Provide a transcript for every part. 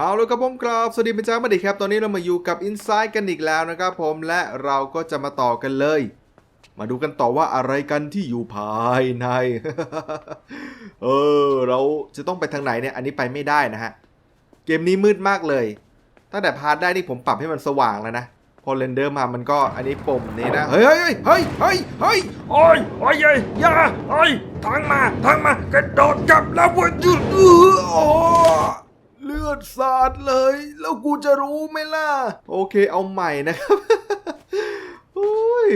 เอาเลยครับผมกราบ สวัสดีเป็นจ้ามาดิครับ ตอนนี้เรามาอยู่กับ Inside กันอีกแล้วนะครับผมและเราก็จะมาต่อกันเลย มาดูกันต่อว่าอะไรกันที่อยู่ภายใน เออ เราจะต้องไปทางไหนเนี่ย อันนี้ไปไม่ได้นะฮะ เกมนี้มืดมากเลย ตั้งแต่พาร์ทได้นี่ผมปรับให้มันสว่างแล้วนะ พอเรนเดอร์มามันก็อันนี้ปุ่มนี้นะ เฮ้ยเฮ้ยเฮ้ยเฮ้ยเฮ้ยโอ้ยโอ้ยเอ้ยอย่าโอ้ยทางมาทางมากระโดดจับแล้วเว้ยหยุดเออโอ้ เลือดสาดเลย แล้วกูจะรู้ไหมล่ะ โอเคเอาใหม่นะครับโอ้ย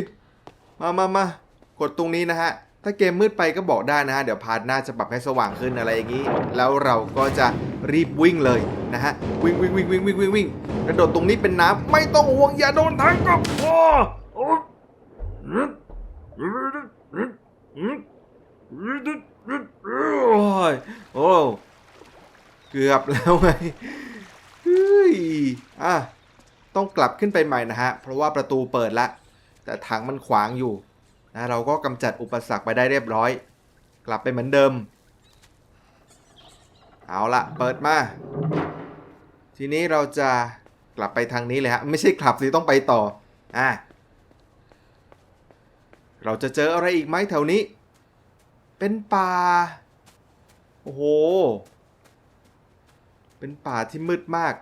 มามามากดตรงนี้นะฮะ ถ้าเกมมืดไปก็บอกได้นะฮะ เดี๋ยวพาร์ทหน้าจะปรับให้สว่างขึ้นอะไรอย่างนี้ แล้วเราก็จะรีบวิ่งเลยนะฮะ วิ่งวิ่งวิ่งวิ่งวิ่งวิ่งวิ่งกระโดดตรงนี้เป็นน้ำไม่ต้องห่วงอย่าโดนทางก็พอโอ้ย เกือบแล้วไงเฮ้ยอะต้องกลับขึ้นไปใหม่นะฮะ เพราะว่าประตูเปิดละ แต่ถังมันขวางอยู่นะเราก็กำจัดอุปสรรคไปได้เรียบร้อย กลับไปเหมือนเดิม เอาละเปิดมา ทีนี้เราจะกลับไปทางนี้เลยฮะ ไม่ใช่กลับสิต้องไปต่อ อะ เราจะเจออะไรอีกไหมแถวนี้ เป็นป่า โอ้โห เป็นป่าที่มืดมาก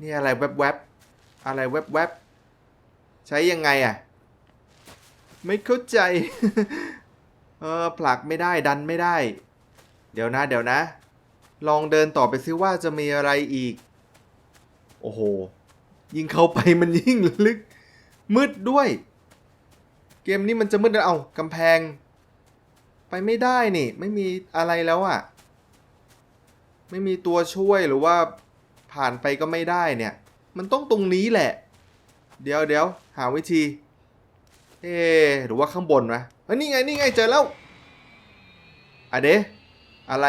นี่อะไรแวบๆ อะไรแวบๆ ใช้ยังไงอะ ไม่เข้าใจ เออผลักไม่ได้ดันไม่ได้ เดี๋ยวนะ เดี๋ยวนะ ลองเดินต่อไปซิว่าจะมีอะไรอีก โอ้โห ยิ่งเข้าไปมันยิ่งลึก มืดด้วย เกมนี้มันจะมืดแล้วเอากำแพง ไปไม่ได้นี่ ไม่มีอะไรแล้วอะ่ะ ไม่มีตัวช่วยหรือว่าผ่านไปก็ไม่ได้เนี่ย มันต้องตรงนี้แหละ เดี๋ยวเดี๋ยวหาวิธี เอหรือว่าข้างบนวะเฮ้ยนี่ไงนี่ไงเจอแล้วอะเดอะไร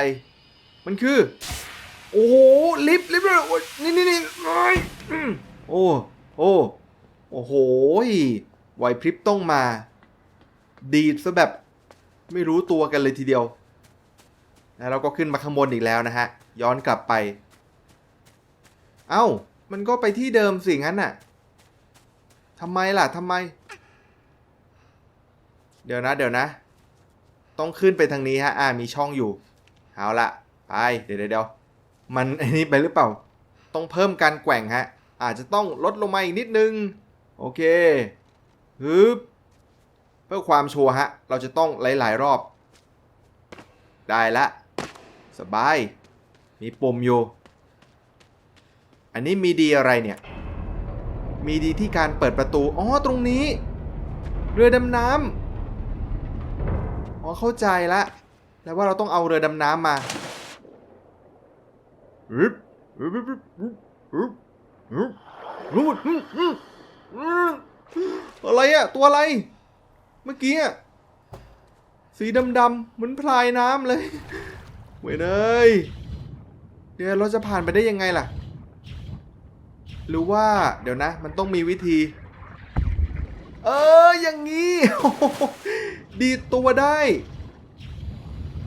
มันคือ โอ้โหลิฟต์ลิฟต์เลยนี่นี่นี่เอ้ยโอ้โอ้โอ้โหไหวพริบต้องมา ดีดซะแบบไม่รู้ตัวกันเลยทีเดียว แล้วเราก็ขึ้นมาข้างบนอีกแล้วนะฮะ ย้อนกลับไป เอ้า มันก็ไปที่เดิมสิงั้นน่ะทำไมล่ะทำไม เดี๋ยวนะ เดี๋ยวนะ ต้องขึ้นไปทางนี้ฮะ อ่า มีช่องอยู่ เอาละไป เดี๋ยวเดี๋ยวเดี๋ยวมันไอ้นี้ไปหรือเปล่า ต้องเพิ่มการแกว่งฮะ อาจจะต้องลดลงมาอีกนิดนึง โอเคฮึบเพื่อความชัวร์ฮะ เราจะต้องหลาย ๆ รอบ ได้ละ สบาย มีปมอยู่ อันนี้มีดีอะไรเนี่ย มีดีที่การเปิดประตู อ๋อ ตรงนี้ เรือดำน้ำอ๋อ เข้าใจละ แล้วว่าเราต้องเอาเรือดำน้ำมาอะไรอะตัวอะไร เมื่อกี้สีดำๆเหมือนพลายน้ำเลยเว้ยเลย เดี๋ยวเราจะผ่านไปได้ยังไงล่ะ หรือว่าเดี๋ยวนะ มันต้องมีวิธี เอออย่างนี้ ดีตัวได้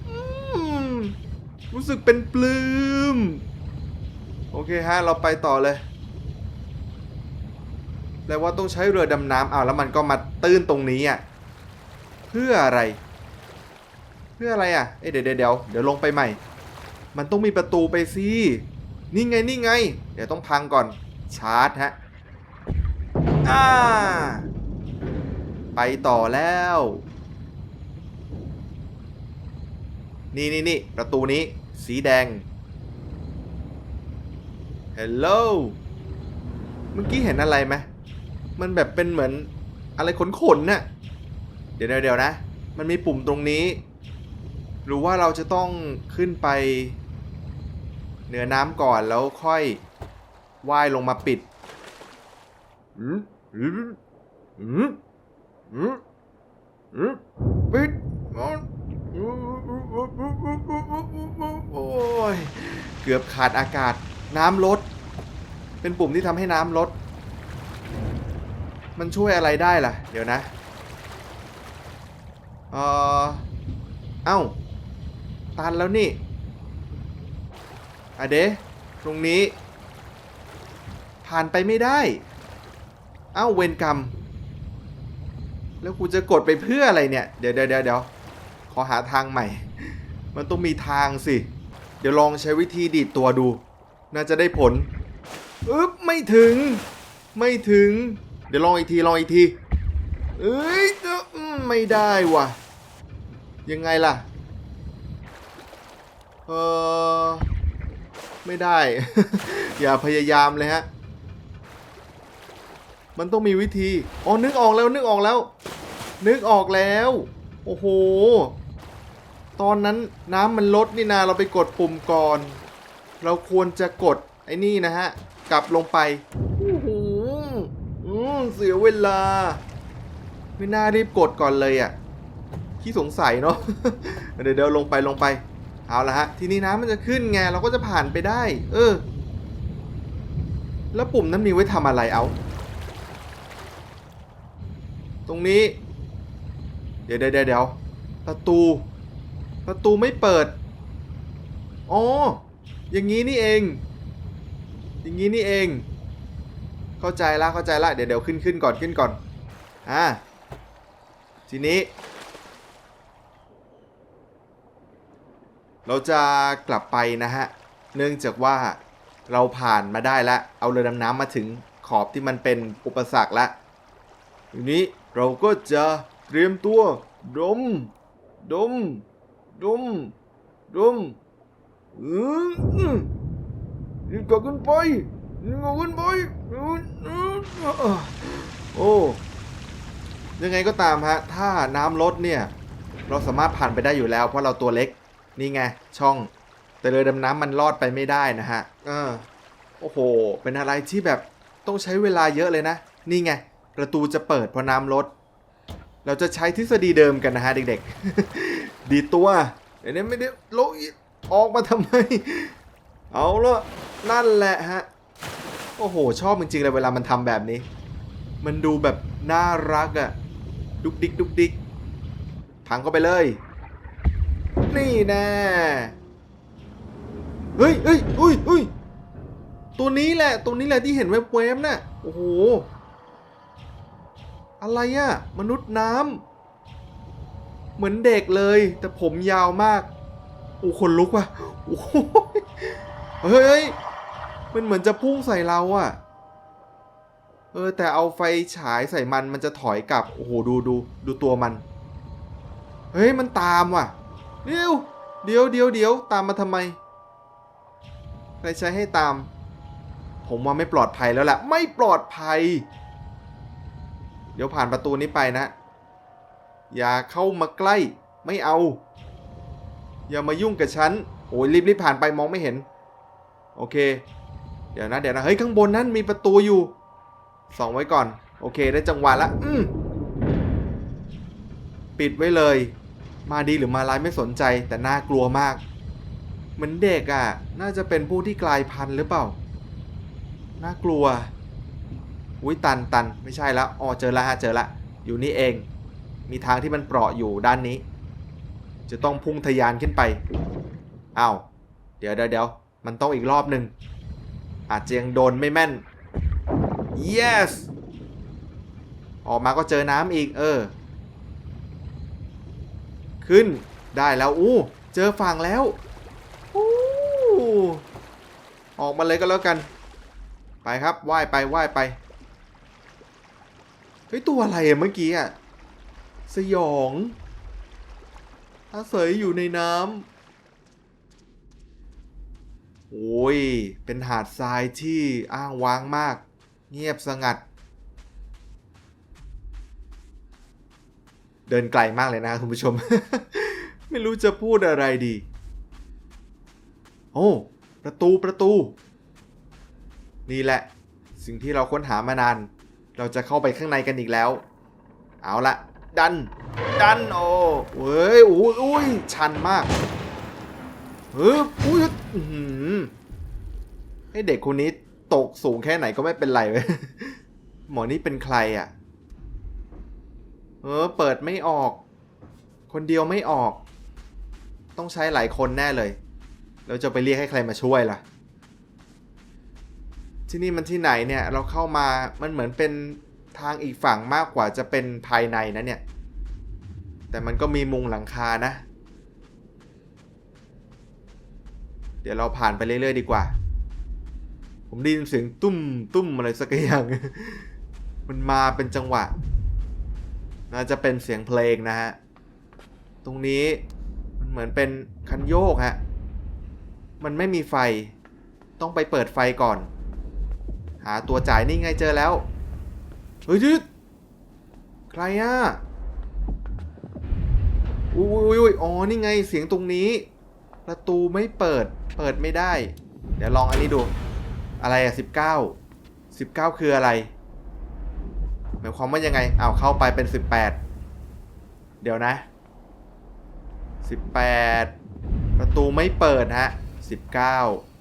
อืมรู้สึกเป็นปลื้ม โอเคฮะ เราไปต่อเลย แล้วว่าต้องใช้เรือดำน้ำอ้าวแล้วมันก็มาตื้นตรงนี้อะ เพื่ออะไร เพื่ออะไรอะ เอ้ยเดี๋ยวเดี๋ยวเดี๋ยวเดี๋ยวลงไปใหม่ มันต้องมีประตูไปสินี่ไงนี่ไง เดี๋ยวต้องพังก่อนชาร์จฮะอ่าไปต่อแล้ว นี่นี่นี่ประตูนี้ สีแดงฮัลโหลเมื่อกี้เห็นอะไรไหมมันแบบเป็นเหมือนอะไรขนขนๆน่ะเดี๋ยวเดี๋ยวนะ มันมีปุ่มตรงนี้ หรือว่าเราจะต้องขึ้นไป เหนือน้ำก่อนแล้วค่อยว่ายลงมาปิดอืมอืมอืมอืมอืมปิดโอ้ยเกือบขาดอากาศน้ำลด เป็นปุ่มที่ทำให้น้ำลด มันช่วยอะไรได้ล่ะ เดี๋ยวนะเออเอ้า ตันแล้วนี่ อะเดะตรงนี้ ผ่านไปไม่ได้ เอ้าเวรกรรม แล้วกูจะกดไปเพื่ออะไรเนี่ย เดี๋ยวเดี๋ยวเดี๋ยวขอหาทางใหม่ มันต้องมีทางสิ เดี๋ยวลองใช้วิธีดีดตัวดู น่าจะได้ผลอึ๊บไม่ถึง ไม่ถึง เดี๋ยวลองอีกทีลองอีกที เอ้ยไม่ได้ว่ะ ยังไงล่ะ เออ ไม่ได้ อย่าพยายามเลยฮะ มันต้องมีวิธี อ๋อ นึกออกแล้ว นึกออกแล้ว นึกออกแล้ว โอ้โห ตอนนั้นน้ำมันลดนี่นา เราไปกดปุ่มก่อน เราควรจะกดไอ้นี่นะฮะ กลับลงไปโอ้โหเสียเวลา ไม่น่ารีบกดก่อนเลยอะ่ะขี้สงสัยเนาะ เดี๋ยวเดี๋ยวลงไปลงไป เอาละฮะ ทีนี้น้ำมันจะขึ้นไงเราก็จะผ่านไปได้ เออ แล้วปุ่มนั้นมีไว้ทำอะไรเอา ตรงนี้ เดี๋ยวเดี๋ยวเดี๋ยวประตู ประตูไม่เปิด อ๋อ อย่างนี้นี่เอง อย่างนี้นี่เอง เข้าใจละเข้าใจละ เดี๋ยวเดี๋ยวขึ้นขึ้นก่อนขึ้นก่อน อ่า ทีนี้ เราจะกลับไปนะฮะ เนื่องจากว่าเราผ่านมาได้แล้ว เอาเรือดำน้ำมาถึงขอบที่มันเป็นอุปสรรคแล้วทีนี้เราก็จะเตรียมตัว ดม ดม ดม ดมอืมอืมรีบกลับขึ้นไปรีบกลับขึ้นไปโอ้ยังไงก็ตามฮะ ถ้าน้ำลดเนี่ย เราสามารถผ่านไปได้อยู่แล้ว เพราะเราตัวเล็ก นี่ไง ช่อง แต่เรือดำน้ำมันรอดไปไม่ได้นะฮะเออโอ้โห เป็นอะไรที่แบบต้องใช้เวลาเยอะเลยนะ นี่ไง ประตูจะเปิดพราะน้ำลด เราจะใช้ทฤษฎีเดิมกันนะฮะเด็กๆ ดีตัวเดี๋ยวนี้ไม่ได้โลกอีกออกมาทำไม เอาละนั่นแหละฮะ โอ้โห ชอบจริงๆเลยเวลามันทำแบบนี้ มันดูแบบน่ารักอะดุกดิกดุกดิกพังเข้าไปเลย นี่แน่เฮ้ยเฮ้ยอุ้ยอุ้ยตัวนี้แหละ ตัวนี้แหละที่เห็นเว็บเวฟน่ะ โอ้โห อะไรอะมนุษย์น้ำ เหมือนเด็กเลย แต่ผมยาวมาก โอ้คนลุกว่ะ โอ้โหเฮ้ย มันเหมือนจะพุ่งใส่เราอะเออ แต่เอาไฟฉายใส่มันมันจะถอยกลับ โอ้โห ดูดูดูตัวมัน เฮ้ย มันตามว่ะ เดี๋ยวเดี๋ยวเดี๋ยวเดี๋ยวตามมาทำไมใครใช้ให้ตาม ผมว่าไม่ปลอดภัยแล้วแหละไม่ปลอดภัย เดี๋ยวผ่านประตูนี้ไปนะ อย่าเข้ามาใกล้ ไม่เอา อย่ามายุ่งกับฉัน โอ้ยรีบรีบผ่านไปมองไม่เห็น โอเค เดี๋ยวนะเดี๋ยวนะเฮ้ยข้างบนนั้นมีประตูอยู่ส่องไว้ก่อน โอเคได้จังหวะละอืมปิดไว้เลย มาดีหรือมาร้ายไม่สนใจแต่น่ากลัวมาก เหมือนเด็กอะ่ะ น่าจะเป็นผู้ที่กลายพันธุ์หรือเปล่า น่ากลัว อุ้ยตันตันไม่ใช่แล้วอ๋อเจอละฮะเจอละ อยู่นี่เอง มีทางที่มันเปราะอยู่ด้านนี้ จะต้องพุ่งทะยานขึ้นไปอ้าวเดี๋ยวเดี๋ยวเดี๋ยวมันต้องอีกรอบหนึ่งอาจจะยังโดนไม่แม่น yes ออกมาก็เจอน้ำอีก เออ ขึ้น ได้แล้ว อู้ เจอฝั่งแล้วอู้ออกมาเลยก็แล้วกัน ไปครับ ว่ายไป ว่ายไป เฮ้ย ตัวอะไรเมื่อกี้อะสยองอาศัยอยู่ในน้ำ โอ้ย เป็นหาดทรายที่อ้างว้างมาก เงียบสงัด เดินไกลมากเลยนะคุณผู้ชม ไม่รู้จะพูดอะไรดี โอ้ ประตูประตู นี่แหละ สิ่งที่เราค้นหามานาน เราจะเข้าไปข้างในกันอีกแล้ว เอาละดัน ดัน โอ้เว้ยอุ้ยอุ้ยชันมากเฮ้ยอุ้ยอื้อหือให้เด็กคนนี้ตกสูงแค่ไหนก็ไม่เป็นไรเว้ยหมอนี่เป็นใครอะ ออเปิดไม่ออก คนเดียวไม่ออก ต้องใช้หลายคนแน่เลยเราจะไปเรียกให้ใครมาช่วยล่ะ ที่นี่มันที่ไหนเนี่ย เราเข้ามามันเหมือนเป็นทางอีกฝั่งมากกว่าจะเป็นภายในนะเนี่ย แต่มันก็มีมุงหลังคานะ เดี๋ยวเราผ่านไปเรื่อยๆดีกว่า ผมได้ยินเสียงตุ้มตุ้มอะไรสักอย่าง มันมาเป็นจังหวะ น่าจะเป็นเสียงเพลงนะฮะ ตรงนี้มันเหมือนเป็นคันโยกฮะ มันไม่มีไฟ ต้องไปเปิดไฟก่อน หาตัวจ่ายนี่ไงเจอแล้ว เฮ้ยยึดใครอะอุ้ยอุ้ยอุ้ยอ๋อ นี่ไงเสียงตรงนี้ ประตูไม่เปิด เปิดไม่ได้ เดี๋ยวลองอันนี้ดู อะไรอะสิบเก้าสิบเก้าคืออะไร หมายความว่ายังไงอ้าวเข้าไปเป็นสิบแปดเดี๋ยวนะสิบแปดประตูไม่เปิดฮะสิบเก้า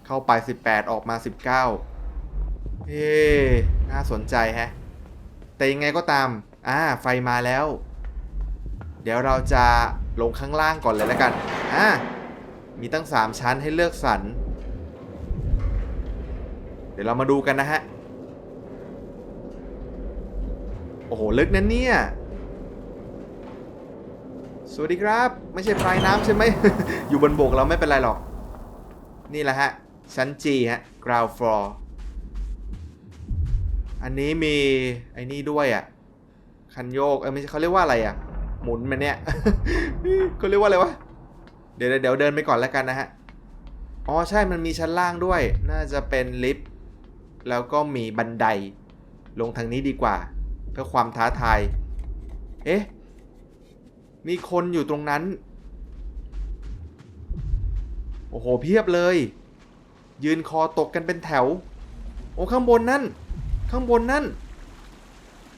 เข้าไปสิบแปดออกมาสิบเก้าเฮ้น่าสนใจแฮะ แต่ยังไงก็ตามอ่าไฟมาแล้ว เดี๋ยวเราจะลงข้างล่างก่อนเลยแล้วกันอ่ามีตั้ง3ชั้นให้เลือกสรรเดี๋ยวเรามาดูกันนะฮะ โอ้โห ลึกนะเนี่ย สวัสดีครับ ไม่ใช่ปลายน้ำใช่ไหม อยู่บนบกเราไม่เป็นไรหรอก นี่แหละฮะ ชั้น G ฮะ ground floor อันนี้มีไอ้นี่ด้วยอะ่ะ คันโยก เอ้ยไม่ใช่เขาเรียกว่าอะไรอะ่ะ หมุนมันเนี่ย เขาเรียกว่าอะไรวะ เดี๋ยวเดี๋ยวเดินไปก่อนแล้วกันนะฮะ อ๋อใช่มันมีชั้นล่างด้วย น่าจะเป็นลิฟต์ แล้วก็มีบันได ลงทางนี้ดีกว่า พื่อความท้าทาย เอ๊ะ มีคนอยู่ตรงนั้น โอ้โห เพียบเลย ยืนคอตกกันเป็นแถว โอ้ข้างบนนั่น ข้างบนนั่น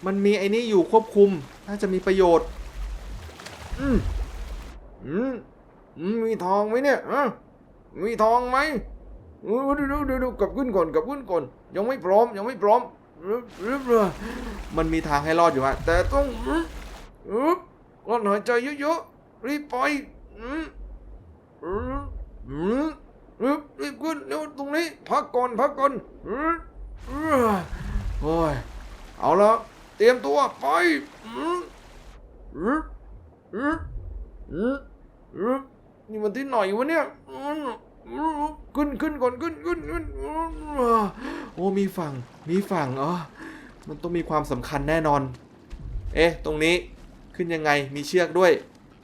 มันมีไอ้นี่อยู่ควบคุม น่าจะมีประโยชน์ อืมอืมอืมมีทองไหมเนี่ยอะมีทองไหมเออเดี๋ยวเดี๋ยวเดี๋ยวกลับขึ้นก่อนกับขึ้นก่อน ยังไม่พร้อม ยังไม่พร้อม มันมีทางให้รอดอยู่ฮะแต่ต้องอืมอืมกลั้นหายใจเยอะๆรีบไปอืมอืมอืมรีบขึ้นเร็วตรงนี้ พักก่อนพักก่อนอืมเออโอ้ยเอาละเตรียมตัวไปอืมอืมอืมอืมนี่มันที่ไหนวะเนี่ยอืมขึ้นขึ้นก่อนขึ้นขึ้นขึ้น โอ้มีฝั่ง มีฝั่งอ๋อมันต้องมีความสำคัญแน่นอน เอ๊ะ ตรงนี้ขึ้นยังไง มีเชือกด้วย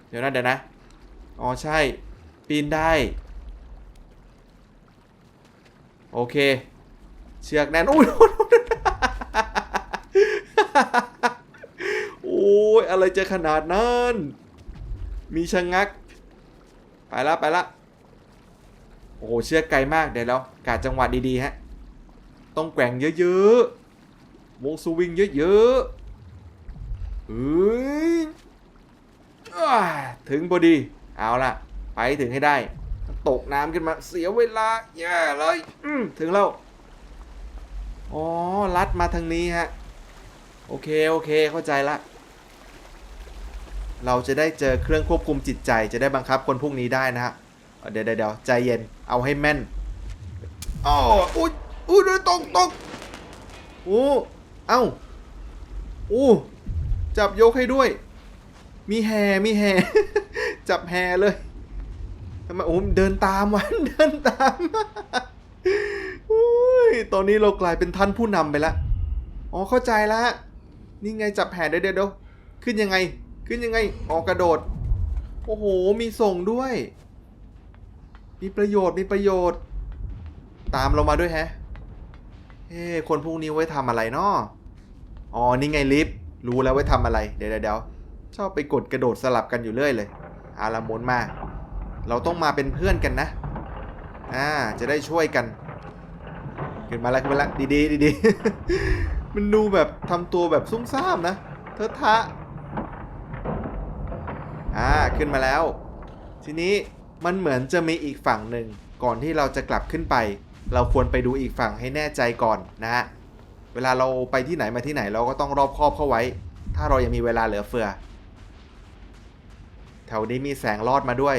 เดี๋ยวนะเดี๋ยวนะ อ๋อใช่ ปีนได้ โอเค เชือกแน่นอุ้ยโอ้ยอะไรจะขนาดนั้น มีชะงัก ไปละไปละ โอ้โห เชือกไกลมากเดี๋ยวเรากาดจังหวะดีๆฮะ ต้องแกว่งเยอะๆวงสวิงเยอะๆเฮ้ยถึงพอดี เอาละไปถึงให้ได้ ตกน้ำขึ้นมาเสียเวลาแย่เลยถึงแล้ว อ๋อ ลัดมาทางนี้ฮะ โอเค โอเค เข้าใจละ เราจะได้เจอเครื่องควบคุมจิตใจ จะได้บังคับคนพวกนี้ได้นะฮะ เดี๋ยวเดี๋ยวเดี๋ยวใจเย็น เอาให้แม่น อ๋อ อุ้ย อุ้ยเดี๋ยตกตกโอ้เอ้าโอ้จับยกให้ด้วย มีแฮมีแฮจับแฮเลยทำไมโอ้เดินตามวะเดินตามอุ้ยตอนนี้เรากลายเป็นท่านผู้นำไปล้วอ๋อเข้าใจล้วนี่ไงจับแผนเดี๋ยวเดี๋ยวเดี๋ยวขึ้นยังไง ขึ้นยังไงออกกระโดด โอ้โห มีส่งด้วย มีประโยชน์มีประโยชน์ ตามเรามาด้วยแฮะ เฮ้คนพวกนี้ไว้ทำอะไรเนาะอ๋อ นี่ไงลิฟต์รู้แล้วไว้ทำอะไรเดี๋ยวเดี๋ยวเดี๋ยวชอบไปกดกระโดดสลับกันอยู่เรื่อยเลยอาละหมุนมา เราต้องมาเป็นเพื่อนกันนะ อ่า จะได้ช่วยกันขึ้นมาแล้วขึ้นมาแล้วดีๆดีๆมันดูแบบทำตัวแบบซุ่มซ่ามนะเทอทะ อ่า ขึ้นมาแล้ว ทีนี้มันเหมือนจะมีอีกฝั่งหนึ่งก่อนที่เราจะกลับขึ้นไป เราควรไปดูอีกฝั่งให้แน่ใจก่อนนะฮะเวลาเราไปที่ไหนมาที่ไหนเราก็ต้องรอบคอบเข้าไว้ ถ้าเรายังมีเวลาเหลือเฟือ แถวนี้มีแสงรอดมาด้วย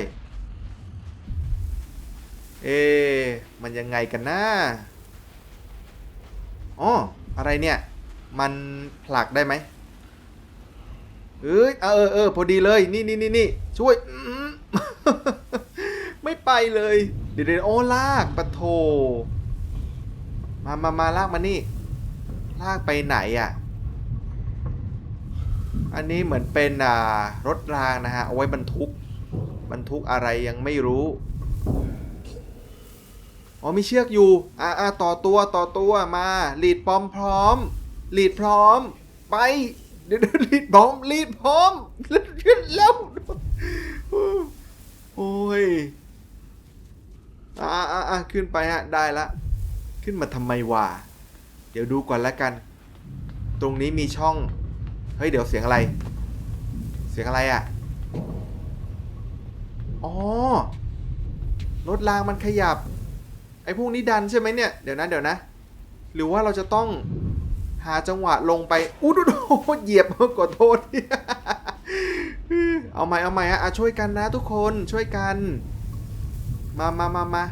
เอ๊ะมันยังไงกันนะอ๋ออะไรเนี่ย มันผลักได้ไหมเอ้ยเออเออเออพอดีเลย นี่นี่นี่นี่ช่วย ไม่ไปเลย เดี๋ยวเดี๋ยวโอ้ลากปะโถมามามาลากมานี่ ลากไปไหนอะ อันนี้เหมือนเป็นอ่ารถรางนะฮะ เอาไว้บรรทุก บรรทุกอะไรยังไม่รู้ อ๋อมีเชือกอยู่ อ่าอ่าต่อตัวต่อตัวมาลีดพร้อมพร้อมลีดพร้อม ไปเดี๋ยวลีดพร้อมลีดพร้อมขึ้นแล้วโอ้ย อ่าอ่าอ่าขึ้นไปฮะ ได้ละ ขึ้นมาทำไมวะ เดี๋ยวดูก่อนล้วกัน ตรงนี้มีช่อง เฮ้ย เดี๋ยวเสียงอะไร เสียงอะไรอะ่ะ อ๋อ รถรางมันขยับ ไอ้พวกนี้ดันใช่ไหมเนี่ย เดี๋ยวนะ เดี๋ยวนะ หรือว่าเราจะต้องหาจังหวะลงไป อู้ดูดูเหยียบกดโทษ เอาใหม่ เอาใหม่ฮะอะช่วยกันนะทุกคน ช่วยกัน มามามามา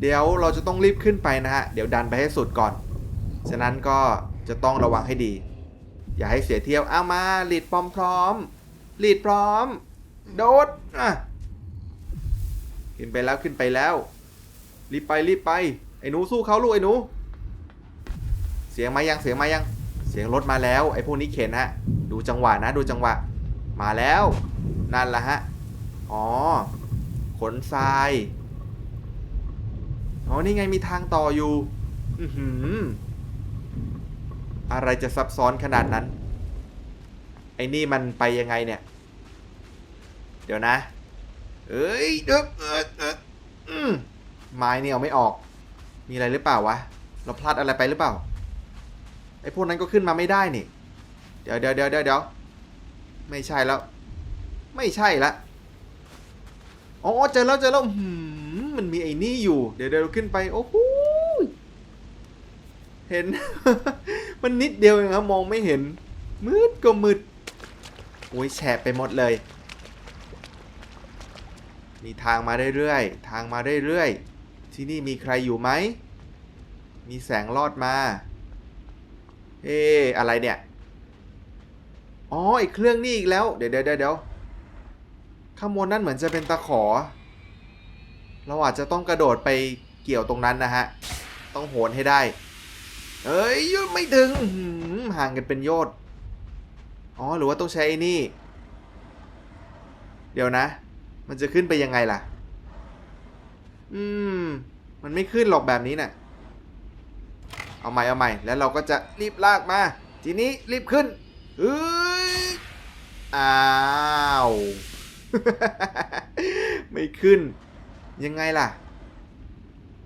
เดี๋ยวเราจะต้องรีบขึ้นไปนะฮะ เดี๋ยวดันไปให้สุดก่อน ฉะนั้นก็จะต้องระวังให้ดี อย่าให้เสียเที่ยวเอามาลีดพร้อมพร้อมลีดพร้อม โดดอะขึ้นไปแล้วขึ้นไปแล้ว รีบไปรีบไป ไอ้หนูสู้เขาลูกไอ้หนู เสียงมายังเสียงมายัง เสียงรถมาแล้ว ไอ้พวกนี้เข็นฮะ ดูจังหวะนะ ดูจังหวะ มาแล้ว นั่นละฮะ อ๋อ ขนทราย อ๋อ นี่ไงมีทางต่ออยู่ อือหือ อะไรจะซับซ้อนขนาดนั้น ไอ้นี่มันไปยังไงเนี่ย เดี๋ยวนะ เอ้ยเดบเออเอออืมไม้เนี่ยเอาไม่ออก มีอะไรหรือเปล่าวะ เราพลาดอะไรไปหรือเปล่า ไอ้พวกนั้นก็ขึ้นมาไม่ได้นี่ เดี๋ยวเดี๋ยวเดี๋ยวเดี๋ยวเดี๋ยวไม่ใช่แล้ว ไม่ใช่ละ อ๋อเจอแล้วเจอแล้วมันมีไอ้นี่อยู่ เดี๋ยวเดี๋ยวเราขึ้นไป โอ้โหเห็น มันนิดเดียวเองครับมองไม่เห็น มืดก็มืด โอ้ยแฉะไปหมดเลย มีทางมาเรื่อยๆ ทางมาเรื่อยๆ ที่นี่มีใครอยู่ไหม มีแสงลอดมา เอ๊อะไรเนี่ย อ๋อไอเครื่องนี่อีกแล้ว เดี๋ยวเดี๋ยวเดี๋ยว ข้างบนนั่นเหมือนจะเป็นตะขอ เราอาจจะต้องกระโดดไปเกี่ยวตรงนั้นนะฮะ ต้องโหนให้ได้ เอ้ยไม่ถึงห่างกันเป็นโยชน์อ๋อหรือว่าต้องใช้ไอ้นี่ เดี๋ยวนะ มันจะขึ้นไปยังไงล่ะ อืม มันไม่ขึ้นหรอกแบบนี้นะ่ะ เอาใหม่เอาใหม่ แล้วเราก็จะรีบลากมา ทีนี้รีบขึ้นเฮ้ยอ้าว ไม่ขึ้น ยังไงล่ะ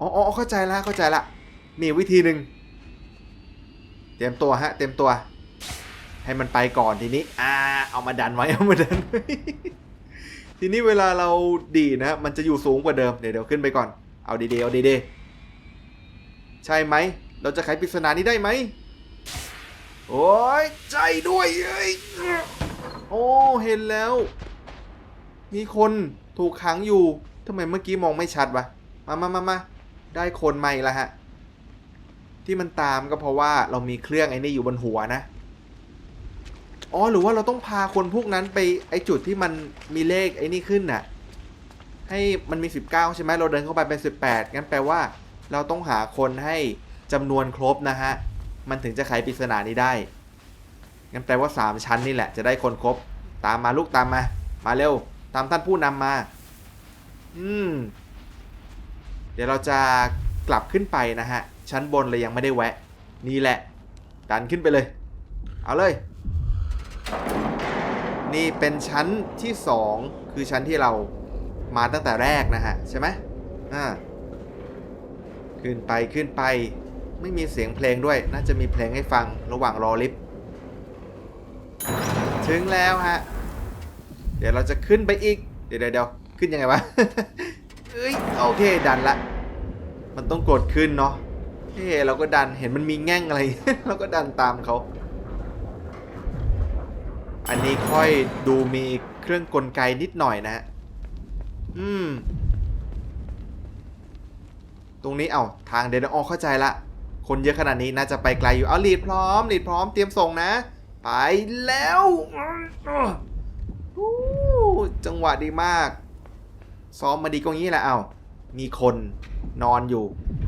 อ๋ออเข้าใจละเข้าใจละมีวิธีหนึ่ง เตรียมตัวฮะ เตรียมตัว ให้มันไปก่อนทีนี้ อ่า เอามาดันไว้ เอามาดันไว้ทีนี้เวลาเราดีนะ มันจะอยู่สูงกว่าเดิม เดี๋ยวเดี๋ยวขึ้นไปก่อน เอาดีๆเอาดีๆใช่ไหม เราจะไขปริศนานี้ได้ไหมโอ้ยใจด้วยเอ้ยโอ้ เห็นแล้ว มีคนถูกขังอยู่ทำไมเมื่อกี้มองไม่ชัดวะมามามามาได้คนใหม่ละฮะ ที่มันตามก็เพราะว่าเรามีเครื่องไอ้นี่อยู่บนหัวนะอ๋อหรือว่าเราต้องพาคนพวกนั้นไปไอจุดที่มันมีเลขไอ้นี่ขึ้นน่ะ ให้มันมี 19 ใช่ไหมเราเดินเข้าไปเป็น 18งั้นแปลว่า เราต้องหาคนให้จำนวนครบนะฮะ มันถึงจะไขปริศนานี้ได้งั้นแปลว่า 3 ชั้นนี่แหละจะได้คนครบ ตามมาลูกตามมา มาเร็ว ตามท่านผู้นำมา อืม เดี๋ยวเราจะกลับขึ้นไปนะฮะ ชั้นบนเลยยังไม่ได้แวะ นี่แหละ ดันขึ้นไปเลย เอาเลย นี่เป็นชั้นที่2คือชั้นที่เรามาตั้งแต่แรกนะฮะ ใช่ไหมอ่า ขึ้นไปขึ้นไป ไม่มีเสียงเพลงด้วย น่าจะมีเพลงให้ฟังระหว่างรอลิฟต์ ถึงแล้วฮะ เดี๋ยวเราจะขึ้นไปอีก เดี๋ยวเดี๋ยวขึ้นยังไงวะเอ้ยโอเคดันละ มันต้องกดขึ้นเนาะเฮ้เราก็ดันเห็นมันมีแง่งอะไร เราก็ดันตามเขา อันนี้ค่อยดูมีเครื่องกลไกนิดหน่อยนะฮะอืม ตรงนี้เอา้าทางเดนออเข้าใจละ คนเยอะขนาดนี้น่าจะไปไกลอยู่ เอาลีดพร้อมลีดพร้อมเตรียมส่งนะ ไปแล้วอ จังหวะดีมาก ซ้อมมาดีกว่างี้แหละเอามีคนนอนอยู่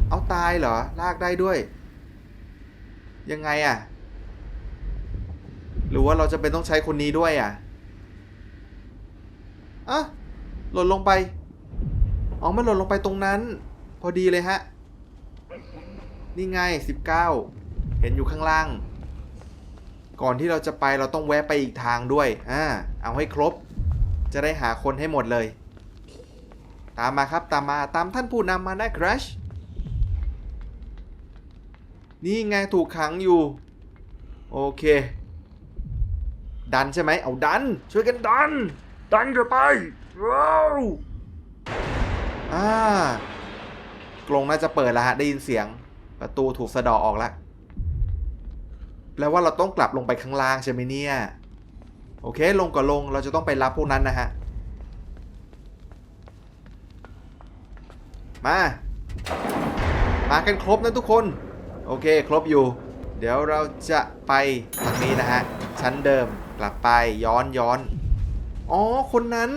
เอาตายเหรอ ลากได้ด้วย ยังไงอะหรือว่าเราจะเป็นต้องใช้คนนี้ด้วยอะอะหล่นลงไป อ๋อ มันหล่นลงไปตรงนั้น พอดีเลยฮะ นี่ไง 19 เห็นอยู่ข้างล่าง ก่อนที่เราจะไปเราต้องแวะไปอีกทางด้วย อ่า เอาให้ครบ จะได้หาคนให้หมดเลย ตามมาครับตามมาตามท่านผู้นำมาได้ครัชนี่ไงถูกขังอยู่ โอเค ดันใช่ไหมเอาดัน ช่วยกันดัน ดันจะไปว้าวอ่ากรงน่าจะเปิดแล้วฮะได้ยินเสียง ประตูถูกสะดอออกแล้วแปลว่าเราต้องกลับลงไปข้างล่างใช่ไหมเนี่ย โอเค ลงก็ลงเราจะต้องไปรับพวกนั้นนะฮะ มา มากันครบนะทุกคน โอเค ครบอยู่ เดี๋ยวเราจะไปทางนี้นะฮะ ชั้นเดิมกลับไปย้อนย้อน อ๋อ คนนั้น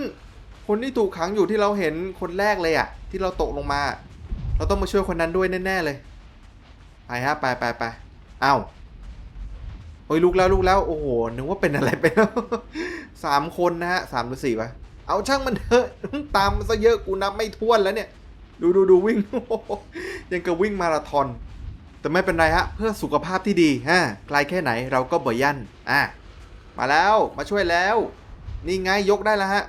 คนที่ถูกขังอยู่ที่เราเห็นคนแรกเลยอะที่เราตกลงมา เราต้องมาช่วยคนนั้นด้วยแน่ ๆ เลย ไปฮะ ไปไปไปเอ้า โอ้ยลุกแล้วลุกแล้วโอ้โหนึกว่าเป็นอะไรไปแล้วสามคนนะฮะสามหรือสี่ปะเอาช่างมันเถอะตามมาซะเยอะกูนับไม่ถ้วนแล้วเนี่ย ดูดูดูวิ่งยังกับวิ่งมาราธอน แต่ไม่เป็นไรฮะ เพื่อสุขภาพที่ดีฮะไกลแค่ไหนเราก็บ่ยันอะมาแล้วมาช่วยแล้ว นี่ไงยกได้แล้วฮะ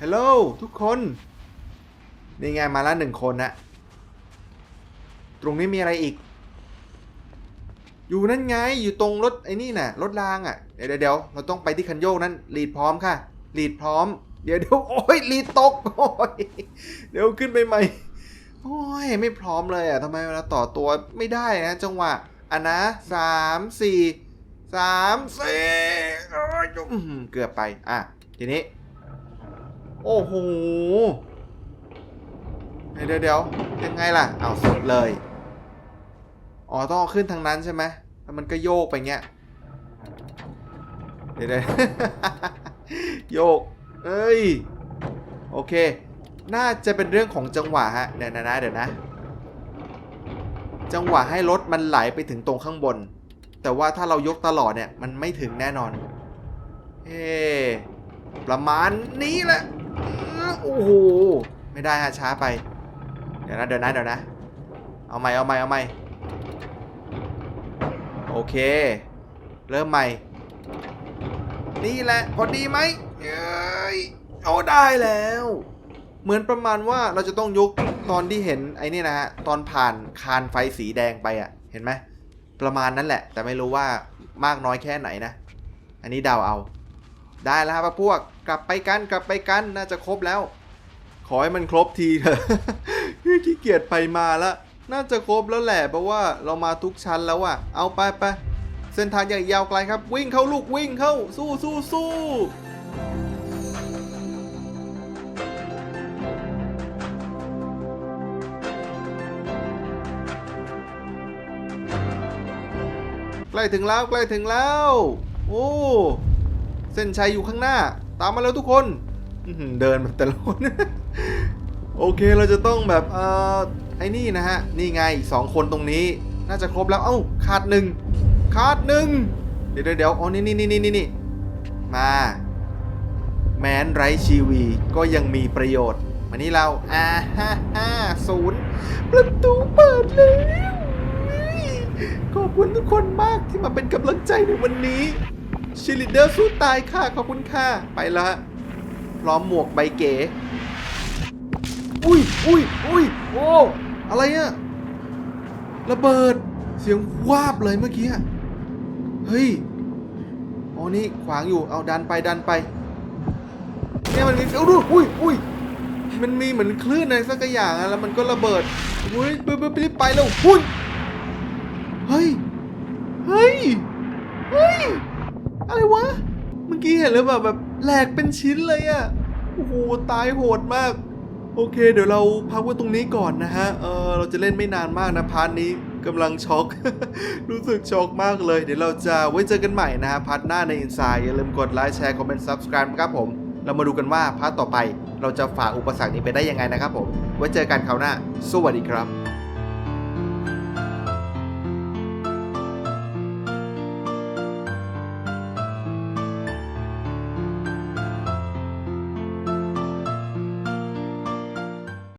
ฮัลโหลทุกคน นี่ไงมาแล้วหนึ่งคนนะตรงนี้มีอะไรอีก อยู่นั่นไงอยู่ตรงรถไอ้นี่น่ะรถรางอะเดี๋ยวเดี๋ยวเราต้องไปที่คันโยกนั้นลีดพร้อมค่ะลีดพร้อม เดี๋ยวเดี๋ยวโอ้ยลีดตกโอ้ยเดี๋ยวขึ้นไปใหม่โอ้ยไม่พร้อมเลยอะทำไมเวลาต่อตัวไม่ได้นะจังหวะอันนะสามสี่สามสี่โอ้ยอื้อหือเกือบไปอะทีนี้ โอ้โหเดี๋ยวเดี๋ยวยังไงล่ะเอาสุดเลย อ๋อต้องเอาขึ้นทางนั้นใช่ไหมแล้วมันก็โยกไปเงี้ยเดี๋ยวเดโยก เอ้ย โอเค น่าจะเป็นเรื่องของจังหวะฮะ เดี๋ยวนะเดี๋ยวนะ จังหวะให้รถมันไหลไปถึงตรงข้างบน แต่ว่าถ้าเรายกตลอดเนี่ย มันไม่ถึงแน่นอนเอ๊ะประมาณนี้แหละ โอ้โห ไม่ได้ฮะช้าไป เดี๋ยวนะ เดี๋ยวนะ เดี๋ยวนะ เอาใหม่ เอาใหม่ เอาใหม่ โอเค เริ่มใหม่ นี่แหละ พอดีไหมเอ้ยโอ้ได้แล้ว เหมือนประมาณว่าเราจะต้องยกตอนที่เห็นไอ้นี่นะฮะ ตอนผ่านคานไฟสีแดงไปอะ่ะ เห็นไหม ประมาณนั้นแหละ แต่ไม่รู้ว่ามากน้อยแค่ไหนนะ อันนี้เดาเอา ได้แล้วครับพวก กลับไปกันกลับไปกัน น่าจะครบแล้ว ขอให้มันครบทีเถอะขี้เกียจไปมาล้ว น่าจะครบแล้วแหละเพราะว่าเรามาทุกชั้นแล้วอะเอาไปไปเส้นทางใหญ่ยาวไกลครับ วิ่งเข้าลูกวิ่งเข้าสู้สู้สู้ใกล้ถึงแล้วใกล้ถึงแล้ว โอ้ เส้นชัยอยู่ข้างหน้า ตามมาแล้วทุกคนเดินแบบแต่ละคนโอเคเราจะต้องแบบเอ่อ ไอ้นี่นะฮะ นี่ไงอีกสองคนตรงนี้ น่าจะครบแล้ว เอ้า ขาดหนึ่ง ขาดหนึ่ง เดี๋ยวเดี๋ยวเอ๋อนี่นี่นี่นี่นี่มา แมนไรชีวีก็ยังมีประโยชน์วันนี้เราอ่าฮ่าฮ่าศูนย์ประตูเปิดแล้วขอบคุณทุกคนมากที่มาเป็นกำลังใจในวันนี้ชิลิเดอร์สู้ตายค่ะ ขอบคุณค่ะ ไปแล้วฮะพร้อมหมวกใบเก๋ อุ้ยอุ้ยอุ้ยโอ้อะไรอะระเบิดเสียงวาบเลยเมื่อกี้เฮ้ยอ๋อนี่ขวางอยู่เอาดันไปดันไปเนี่ยมันมีเอาดูอุ้ยอุ้ยมันมีเหมือนคลื่นอะไรสักอย่างอะแล้วมันก็ระเบิดอุ้ยไปไปไปรีบไปแล้วอุ้ยเฮ้ยเฮ้ยเฮ้ยอะไรวะเมื่อกี้เห็นแล้วแบบแบบแหลกเป็นชิ้นเลยอะโอ้โหตายโหดมาก โอเค เดี๋ยวเราพักไว้ตรงนี้ก่อนนะฮะ เออเราจะเล่นไม่นานมากนะพาร์ทนี้กำลังช็อก รู้สึกช็อกมากเลย เดี๋ยวเราจะไว้เจอกันใหม่นะฮะพาร์ทหน้าในอินไซด์อย่าลืมกดไลค์แชร์คอมเมนต์ซับสไคร้ครับผม เรามาดูกันว่าพาร์ทต่อไป เราจะฝ่าอุปสรรคนี้ไปได้ยังไงนะครับผม ไว้เจอกันคราวหน้า สวัสดีครับ